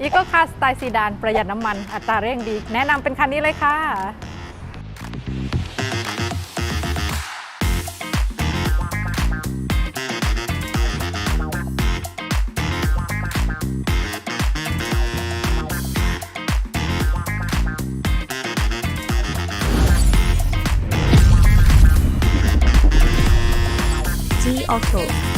อีโก้คาสไตล์ซีดานประหยัดน้ำมันอัตราเร่งดี แนะนำเป็นคันนี้เลยค่ะ G Auto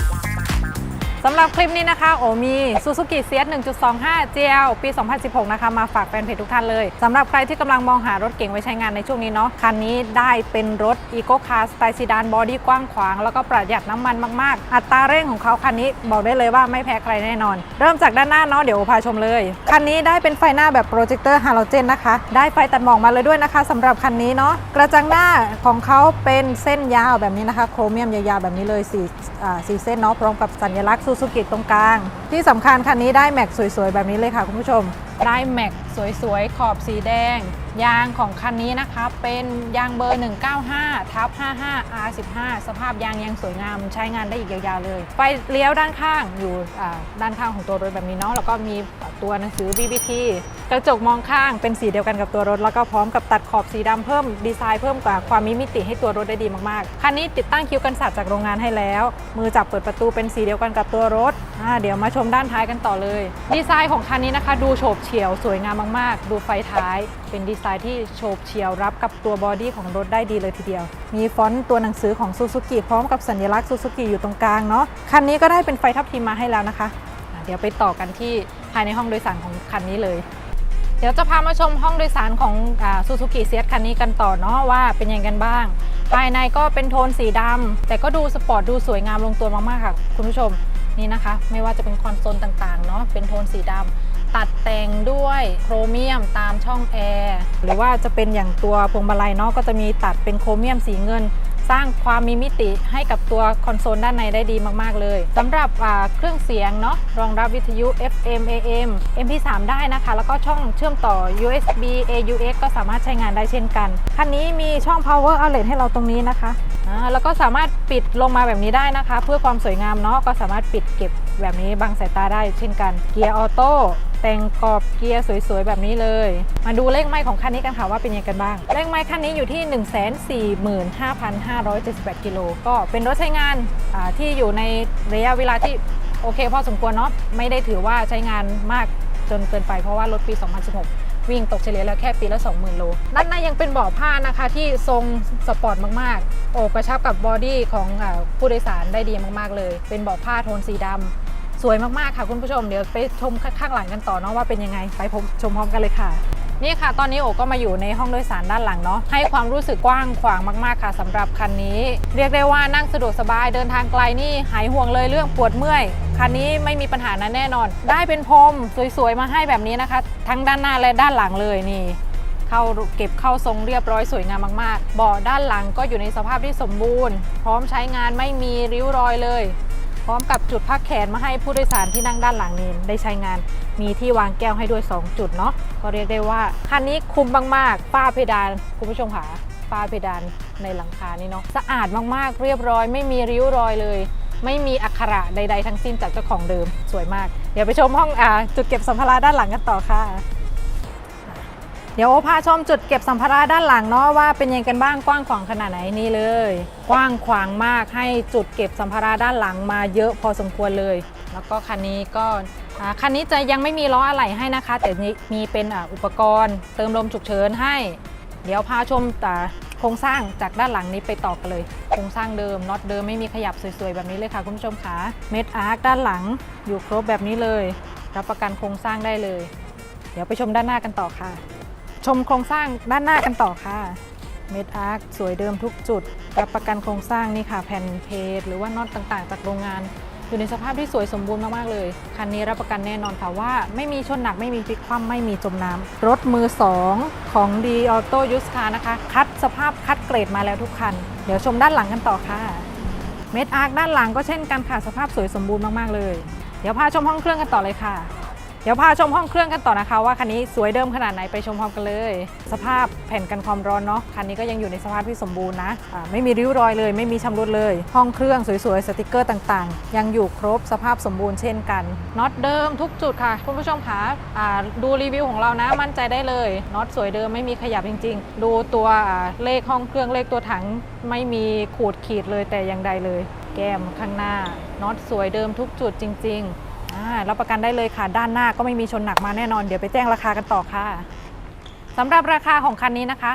สำหรับคลิปนี้นะคะ โอมี Suzuki CS 1.25 GL ปี 2016 นะคะ มาฝากแฟนเพจทุกท่านเลย สำหรับใครที่กำลังมองหารถเก่งไว้ใช้งานในช่วงนี้เนาะ คันนี้ได้เป็นรถ Eco Car สไตล์ซีดานบอดี้กว้างขวาง แล้วก็ประหยัดน้ำมันมาก ๆ อัตราเร่งของเขาคันนี้บอกได้เลยว่าไม่แพ้ใครแน่นอน เริ่มจากด้านหน้าเนาะ เดี๋ยวพาชมเลย คันนี้ได้เป็นไฟหน้าแบบโปรเจคเตอร์ฮาโลเจนนะคะ ได้ไฟตัดหมอกมาเลยด้วยนะคะสำหรับคันนี้เนาะ กระจังหน้าของเขาเป็นเส้นยาวแบบนี้นะคะ โครเมียมยาวๆแบบนี้เลยสี่อ่าสี่เส้นเนาะ พร้อมกับสัญลักษณ์ซูซูกิตรงกลาง ที่สำคัญคันนี้ได้แม็กสวยๆ แบบนี้เลยค่ะคุณผู้ชม ได้แม็กสวยๆ ขอบสีแดง ยางของคันนี้นะคะ เป็นยางเบอร์ 195ทับ55 R15 สภาพยางยังสวยงามใช้งานได้อีกยาวๆเลย ไฟเลี้ยวด้านข้างอยู่อ่ด้านข้างของตัวรถแบบนี้เนาะแล้วก็มีตัวหนังสือ BBT กระจกมองข้างเป็นสีเดียวกันกับตัวรถ แล้วก็พร้อมกับตัดขอบสีดำเพิ่มดีไซน์เพิ่มกว่าความมีมิติให้ตัวรถได้ดีมากๆคันนี้ติดตั้งคิ้วกันสาดจากโรงงานให้แล้ว มือจับเปิดประตูเป็นสีเดียวกันกับตัวรถ เดี๋ยวมาชมด้านท้ายกันต่อเลย ดีไซน์ของคันนี้นะคะ ดูโฉบเฉี่ยวสวยงามมากๆ ดูไฟท้าย เป็นดีไซน์ที่โฉบเฉี่ยวรับกับตัวบอดี้ของรถได้ดีเลยทีเดียว มีฟอนต์ตัวหนังสือของซูซูกิพร้อมกับสัญลักษณ์ซูซูกิอยู่ตรงกลางเนาะคันนี้ก็ได้เป็นไฟทับทิมมาให้แล้วนะคะอะเดี๋ยวไปต่อกันที่ภายในห้องโดยสารของคันนี้เลย เดี๋ยวจะพามาชมห้องโดยสารของซูซูกิเซียคันนี้กันต่อเนาะว่าเป็นยังไงกันบ้าง ภายในก็เป็นโทนสีดำแต่ก็ดูสปอร์ตดูสวยงามลงตัวมากๆค่ะ คุณผู้ชมนี่นะคะ ไม่ว่าจะเป็นคอนโซลต่างๆเนาะเป็นโทนสีดำตัดแต่งด้วยโครเมียมตามช่องแอร์หรือว่าจะเป็นอย่างตัวพวงมาลัยเนาะก็จะมีตัดเป็นโครเมียมสีเงิน สร้างความมีมิติให้กับตัวคอนโซลด้านในได้ดีมาก ๆ เลยสำหรับเครื่องเสียงเนาะรองรับวิทยุ FM AM MP3 ได้นะคะ แล้วก็ช่องเชื่อมต่อ USB AUX ก็สามารถใช้งานได้เช่นกัน คันนี้มีช่อง power outlet ให้เราตรงนี้นะคะแล้วก็สามารถปิดลงมาแบบนี้ได้นะคะ เพื่อความสวยงามเนาะก็สามารถปิดเก็บ แบบนี้บังสายตาได้เช่นกัน เกียร์ออโต้แต่งกรอบเกียร์สวยๆ แบบนี้เลย มาดูเลขไม้ของคันนี้กันค่ะว่าเป็นยังไงกันบ้าง เลขไม้คันนี้อยู่ที่ 145,578 กิโล ก็เป็นรถใช้งานที่อยู่ในระยะเวลาที่โอเคพอสมควรเนาะไม่ได้ถือว่าใช้งานมากจนเกินไปเพราะว่ารถปี 2016 วิ่งตกเฉลี่ยแล้วแค่ปีละ 20,000 โล ด้านในยังเป็นเบาะผ้านะคะ ที่ทรงสปอร์ตมากๆ โอบกระชับกับบอดี้ของผู้โดยสารได้ดีมากๆเลย เป็นเบาะผ้าโทนสีดำสวยมากๆค่ะคุณผู้ชมเดี๋ยวไปชมข้างหลังกันต่อเนาะว่าเป็นยังไงไปชมพร้อมกันเลยค่ะ นี่ค่ะ ตอนนี้โอก็มาอยู่ในห้องโดยสารด้านหลังเนาะให้ความรู้สึกกว้างขวางมากๆค่ะสำหรับคันนี้ เรียกได้ว่านั่งสะดวกสบายเดินทางไกลนี่หายห่วงเลยเรื่องปวดเมื่อยคันนี้ไม่มีปัญหานะแน่นอน ได้เป็นพรมสวยๆมาให้แบบนี้นะคะ ทั้งด้านหน้าและด้านหลังเลยนี่เข้าเก็บเข้าทรงเรียบร้อยสวยงามมากๆ เบาะด้านหลังก็อยู่ในสภาพที่สมบูรณ์ พร้อมใช้งานไม่มีริ้วรอยเลย พร้อมกับจุดพักแขนมาให้ผู้โดยสารที่นั่งด้านหลังนี้ได้ใช้งาน มีที่วางแก้วให้ด้วย 2 จุดเนาะก็เรียกได้ว่าคันนี้คุ้มมากๆฝ้าเพดานคุณผู้ชมค่ะฝ้าเพดานในหลังคานี่เนาะสะอาดมากๆ เรียบร้อย ไม่มีริ้วรอยเลย ไม่มีอักขระใด ๆ ทั้งสิ้นจากเจ้าของเดิมสวยมาก เดี๋ยวไปชมห้องอาจุดเก็บสัมภาระด้านหลังกันต่อค่ะ เดี๋ยวโอพาชมจุดเก็บสัมภาระด้านหลังเนาะว่าเป็นยังไงกันบ้างกว้างขวางขนาดไหนนี่เลย กว้างขวางมากให้จุดเก็บสัมภาระด้านหลังมาเยอะพอสมควรเลย แล้วก็คันนี้ก็คันนี้จะยังไม่มีล้ออะไหล่ให้นะคะ แต่มีเป็นอุปกรณ์ เติมลมฉุกเฉินให้ เดี๋ยวพาชมแต่โครงสร้างจากด้านหลังนี้ไปต่อกันเลย โครงสร้างเดิมน็อตเดิมไม่มีขยับสวยๆ แบบนี้เลยค่ะคุณผู้ชมค่ะเม็ดอาร์คด้านหลังอยู่ครบแบบนี้เลย รับประกันโครงสร้างได้เลย เดี๋ยวไปชมด้านหน้ากันต่อค่ะ ชมโครงสร้างด้านหน้ากันต่อค่ะ เมดอาร์คสวยเดิมทุกจุด รับประกันโครงสร้างนี่ค่ะ แผ่นเพจหรือว่าน็อตต่างๆ จากโรงงาน อยู่ในสภาพที่สวยสมบูรณ์มากๆเลย คันนี้รับประกันแน่นอนค่ะว่า ไม่มีชนหนักไม่มีพลิกคว่ำไม่มีจมน้ำรถมือ 2 ของ d ีออโต้ยูสคานะคะ คัดสภาพคัดเกรดมาแล้วทุกคัน เดี๋ยวชมด้านหลังกันต่อค่ะ เมดอาร์คด้านหลังก็เช่นกันค่ะสภาพสวยสมบูรณ์มากๆเลย เดี๋ยวพาชมห้องเครื่องกันต่อเลยค่ะ เดี๋ยวพาชมห้องเครื่องกันต่อนะคะว่าคันนี้สวยเดิมขนาดไหนไปชมพร้อมกันเลย สภาพแผ่นกันความร้อนเนาะคันนี้ก็ยังอยู่ในสภาพที่สมบูรณ์นะอ่าไม่มีริ้วรอยเลย ไม่มีชำรุดเลย ห้องเครื่องสวยๆสติกเกอร์ต่างๆ ยังอยู่ครบสภาพสมบูรณ์เช่นกันน็อตเดิมทุกจุดค่ะ คุณผู้ชมคะดูรีวิวของเรานะมั่นใจได้เลยน็อตสวยเดิมไม่มีขยับจริง ๆ ดูตัวเลขห้องเครื่องเลขตัวถังไม่มีขูดขีดเลยแต่อย่างใดเลย แก้มข้างหน้าน็อตสวยเดิมทุกจุดจริง ๆ รับประกันได้เลยค่ะ ด้านหน้าก็ไม่มีชนหนักมาแน่นอน เดี๋ยวไปแจ้งราคากันต่อค่ะสำหรับราคาของคันนี้นะคะ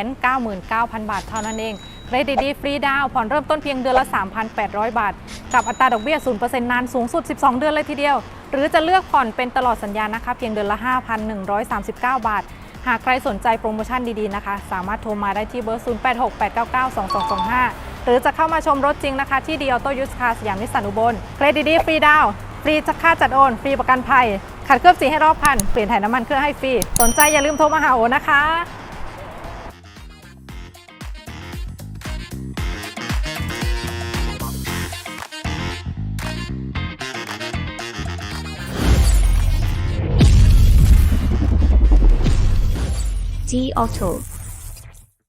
299,000 บาทเท่านั้นเอง เครดิตดีฟรีดาวผ่อนเริ่มต้นเพียงเดือนละ 3,800 บาท กับอัตราดอกเบี้ย 0%นานสูงสุด 12 เดือนเลยทีเดียว หรือจะเลือกผ่อนเป็นตลอดสัญญานะคะ เพียงเดือนละ 5,139 บาท หากใครสนใจโปรโมชั่นดีๆนะคะ สามารถโทรมาได้ที่เบอร์ 0868992225 หรือจะเข้ามาชมรถจริงนะคะที่ดีออโต้ยูสคาสยามนิสสันอุบล เครดิตดีฟรีดาว รีจะค่าจัดโอน ฟรีประกันภัย ขัดเคลือบสีให้รอบคัน เปลี่ยนถ่ายน้ำมันเครื่องให้ฟรี สนใจอย่าลืมโทรมาหาโอนะคะ G Auto